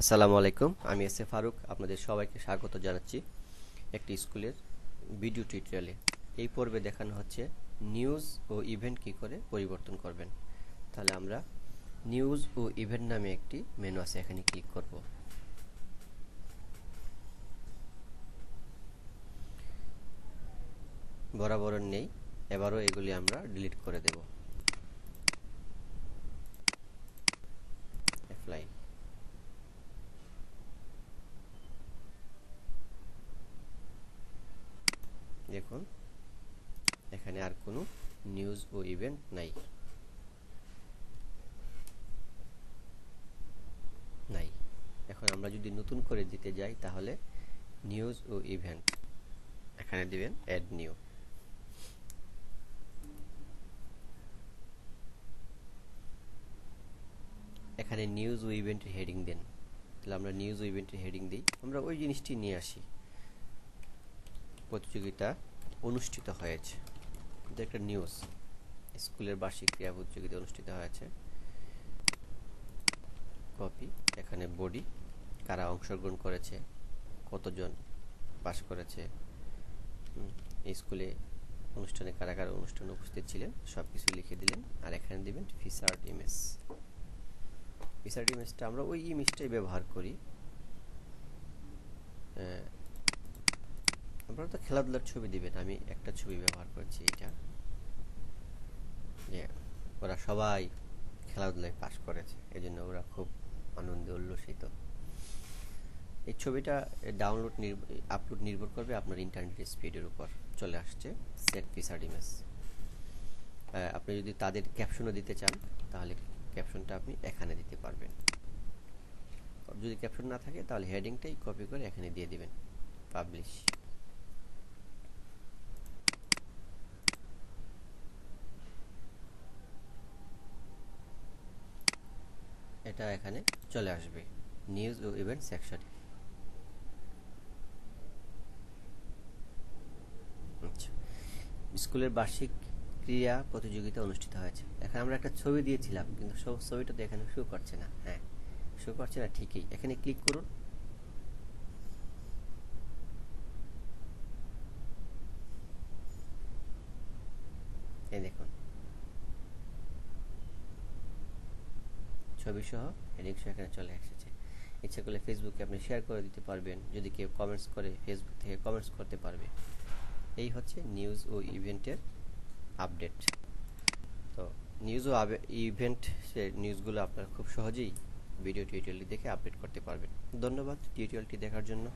আসসালামু আলাইকুম। আমি এস এ ফারুক, আপনাদের সবাইকে স্বাগত জানাচ্ছি একটি স্কুলের ভিডিও টিউটোরিয়ালে। এই পর্বে দেখানো হচ্ছে নিউজ ও ইভেন্ট কি করে পরিবর্তন করবেন। তাহলে আমরা নিউজ ও ইভেন্ট নামে একটি মেনু আছে, এখানে ক্লিক করব। বরাবর নেই, এবারও এগুলি আমরা ডিলিট করে দেব। দেখুন, এখানে আর কোনো নিউজ ও ইভেন্ট নাই। নাই। এখন আমরা যদি নতুন করে দিতে যাই, তাহলে নিউজ ও ইভেন্ট এখানে দিবেন অ্যাড নিউ এখানে নিউজ ও ইভেন্টের হেডিং দেন। তাহলে আমরা নিউজ ও ইভেন্টের হেডিং দিই। আমরা ওই জিনিসটি নিয়ে আসি। প্রতিযোগিতা অনুষ্ঠিত হয়েছে। এটা একটা নিউজ স্কুলের বার্ষিক ক্রীড়া প্রতিযোগিতা অনুষ্ঠিত হয়েছে। কপি, এখানে বডি, কারা অংশগ্রহণ করেছে, কতজন পাশ করেছে। স্কুলে অনুষ্ঠানে কারা কারা অনুষ্ঠানে উপস্থিত ছিলেন সব কিছু লিখে দিলেন আর এখানে দিবেন ফিসার্ট ইমেজ। ফিসার্ট ইমেজটা আমরা ওই ইমেজটাই ব্যবহার করি। আপনারা তো খেলাধুলার ছবি দিবেন, আমি একটা ছবি ব্যবহার করছি, এটা। যে ওরা সবাই খেলাধুলায় পাশ করেছে এই জন্য ওরা খুব আনন্দে উল্লসিত। এই ছবিটা ডাউনলোড আপলোড নির্ভর করবে আপনার ইন্টারনেট স্পিডের উপর, চলে আসছে সেট ফিসার্ড ইমেজ আপনি যদি তাদের ক্যাপশনও দিতে চান, তাহলে ক্যাপশনটা আপনি এখানে দিতে পারবেন। যদি ক্যাপশন না থাকে, তাহলে হেডিংটাই কপি করে এখানে দিয়ে দিবেন পাবলিশ এটা এখানে চলে আসবে। নিউজ ও ইভেন্ট সেকশনে আচ্ছা। স্কুলের বার্ষিক ক্রীড়া প্রতিযোগিতা অনুষ্ঠিত হয়েছে। এখানে আমরা একটা ছবি দিয়েছিলাম, কিন্তু সব ছবিটা তো এখানে শো করছে না। হ্যাঁ শো করছে না ঠিকই। এখানে ক্লিক করুন। এই দেখুন। ছবি সহ হেডিং সহ এখানে চলে এসেছে। ইচ্ছা করলে ফেসবুকে আপনি শেয়ার করে দিতে পারবেন, যদি কেউ কমেন্টস করে ফেসবুক থেকে কমেন্টস করতে পারবে। এই হচ্ছে নিউজ ও ইভেন্টের আপডেট তো নিউজ ও ইভেন্ট সে নিউজগুলো আপনারা খুব সহজেই ভিডিও টিউটোরিয়ালটি দেখে আপডেট করতে পারবেন। ধন্যবাদ টিউটোরিয়ালটি দেখার জন্য।